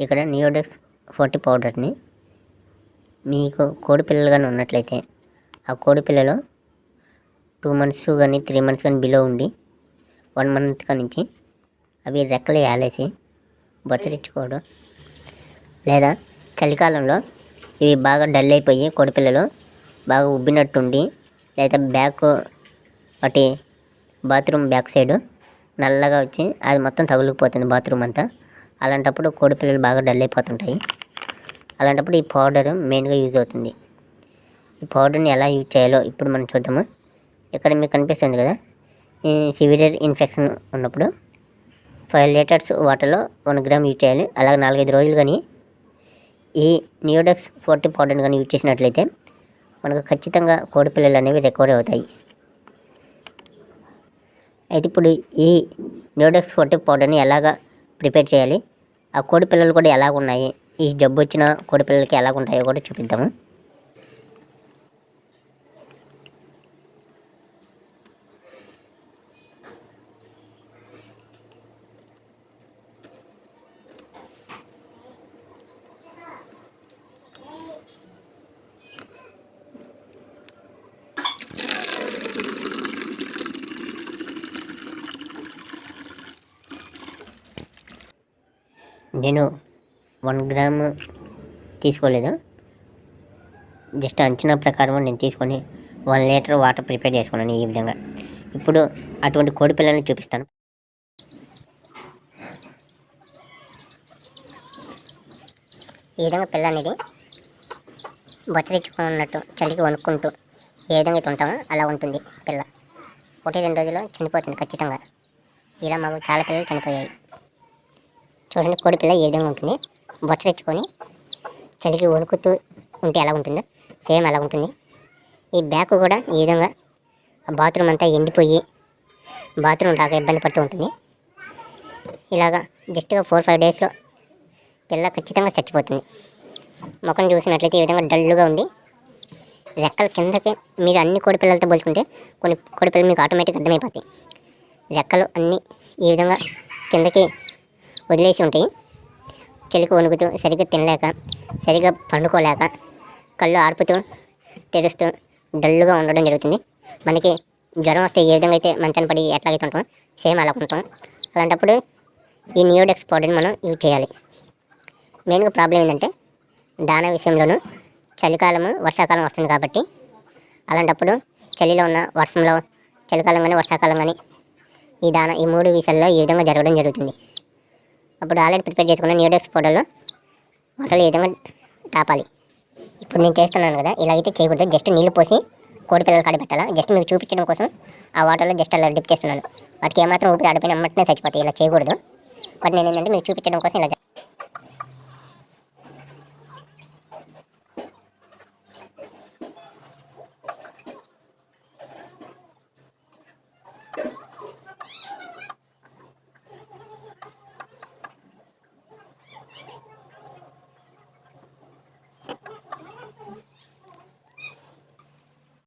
ఇక్కడ నియోడెక్స్ ఫోర్టీ పౌడర్ని మీకు కోడి పిల్లలు కానీ ఉన్నట్లయితే ఆ కోడి పిల్లలు టూ మంత్స్ కానీ త్రీ మంత్స్ కానీ బిలో ఉండి వన్ మంత్ నుంచి అవి రెక్కలు ఏలేసి బొచ్చరించుకోవడం లేదా చలికాలంలో ఇవి బాగా డల్ అయిపోయి కోడిపిల్లలు బాగా ఉబ్బినట్టుండి లేదా బ్యాక్ వాటి బాత్రూమ్ బ్యాక్ సైడ్ నల్లగా వచ్చి అది మొత్తం తగులుకుపోతుంది బాత్రూమ్ అంతా. అలాంటప్పుడు కోడి పిల్లలు బాగా డల్ అయిపోతుంటాయి. అలాంటప్పుడు ఈ పౌడర్ మెయిన్గా యూజ్ అవుతుంది. ఈ పౌడర్ని ఎలా యూజ్ చేయాలో ఇప్పుడు మనం చూద్దాము. ఇక్కడ మీకు కనిపిస్తుంది కదా? ఈ సివియర్ ఇన్ఫెక్షన్ ఉన్నప్పుడు ఫైవ్ లీటర్స్ వాటర్లో వన్ గ్రామ్ యూజ్ చేయాలి. అలాగే నాలుగైదు రోజులు కానీ ఈ నియోడెక్స్ ఫోర్టీ పౌడర్ని కానీ యూజ్ చేసినట్లయితే మనకు ఖచ్చితంగా కోడి పిల్లలు అనేవి రికవరీ అవుతాయి. అయితే ఇప్పుడు ఈ నియోడెక్స్ ఫోర్టీ పౌడర్ని ఎలాగ ప్రిపేర్ చేయాలి? ఆ కోడి పిల్లలు కూడా ఎలాగున్నాయి? ఈ జబ్బు వచ్చిన కోడి పిల్లలకి ఎలాగుంటాయో కూడా చూపిద్దాము. నేను వన్ గ్రామ్ తీసుకోలేదు? జస్ట్ అంచనా ప్రకారం నేను తీసుకొని వన్ లీటర్ వాటర్ ప్రిపేర్ చేసుకున్నాను ఈ విధంగా. ఇప్పుడు అటువంటి కోడి పిల్లల్ని చూపిస్తాను. ఈ విధంగా పిల్ల అనేది బొచ్చరించుకున్నట్టు చలికి వణుక్కుంటూ ఏ విధంగా అయితే ఉంటామో అలా ఉంటుంది పిల్ల. ఒకటి రెండు రోజుల్లో చనిపోతుంది ఖచ్చితంగా. ఇలా మాకు చాలా పిల్లలు చనిపోయాయి. చూడండి కోడి పిల్ల ఏ విధంగా ఉంటుంది? బొచ్చరెచ్చుకొని చలికి వణుకుతూ ఉంటే ఎలా ఉంటుందో? సేమ్ అలా ఉంటుంది. ఈ బ్యాక్ కూడా ఈ విధంగా బాత్రూమ్ అంతా ఎండిపోయి బాత్రూమ్ రాక ఇబ్బంది పడుతూ ఉంటుంది. ఇలాగా జస్ట్గా ఫోర్ ఫైవ్ డేస్లో పిల్ల ఖచ్చితంగా చచ్చిపోతుంది. ముఖం చూసినట్లయితే ఈ విధంగా డల్లుగా ఉండి రెక్కల కిందకి మీరు అన్ని కోడి పిల్లలతో పోల్చుకుంటే కొన్ని కోడి పిల్లలు మీకు ఆటోమేటిక్ అర్థమైపోతాయి. రెక్కలు అన్నీ ఈ విధంగా కిందకి వదిలేసి ఉంటాయి చలికి వణుకుతూ సరిగ్గా తినలేక సరిగ్గా పండుకోలేక కళ్ళు ఆడుపుతూ తెరుస్తూ డల్లుగా ఉండడం జరుగుతుంది. మనకి జ్వరం వస్తే ఏ విధంగా అయితే మంచం పడి ఎట్లాగైతే ఉంటాం సేమ్ అలా ఉంటాం. అలాంటప్పుడు ఈ నియోడెక్స్ పౌడర్ని మనం యూజ్ చేయాలి. మెయిన్గా ప్రాబ్లం ఏంటంటే దాన విషయంలోనూ చలికాలము వర్షాకాలం వస్తుంది కాబట్టి అలాంటప్పుడు చలిలో ఉన్న వర్షంలో చలికాలం కానీ వర్షాకాలం కానీ ఈ దాన ఈ మూడు విషయాల్లో ఈ విధంగా జరగడం జరుగుతుంది. అప్పుడు ఆల్రెడీ ప్రిపేర్ చేసుకున్న న్యూడెక్స్ పౌడర్లో వాటర్లో ఈ విధంగా తాపాలి. ఇప్పుడు నేను చేస్తున్నాను కదా ఇలాగైతే చేయకూడదు. జస్ట్ నీళ్ళు పోసి కోడి పిల్లలు కాడ పెట్టాలా? జస్ట్ మీకు చూపించడం కోసం ఆ వాటర్లో జస్ట్ అలా డిప్ చేస్తున్నాను. వాటికి ఏమాత్రం ఊపిరి ఆడిపోయిన అమ్మటనే చచ్చిపోతాయి. ఇలా చేయకూడదు. బట్ నేను ఏంటంటే మీకు చూపించడం కోసం ఇలా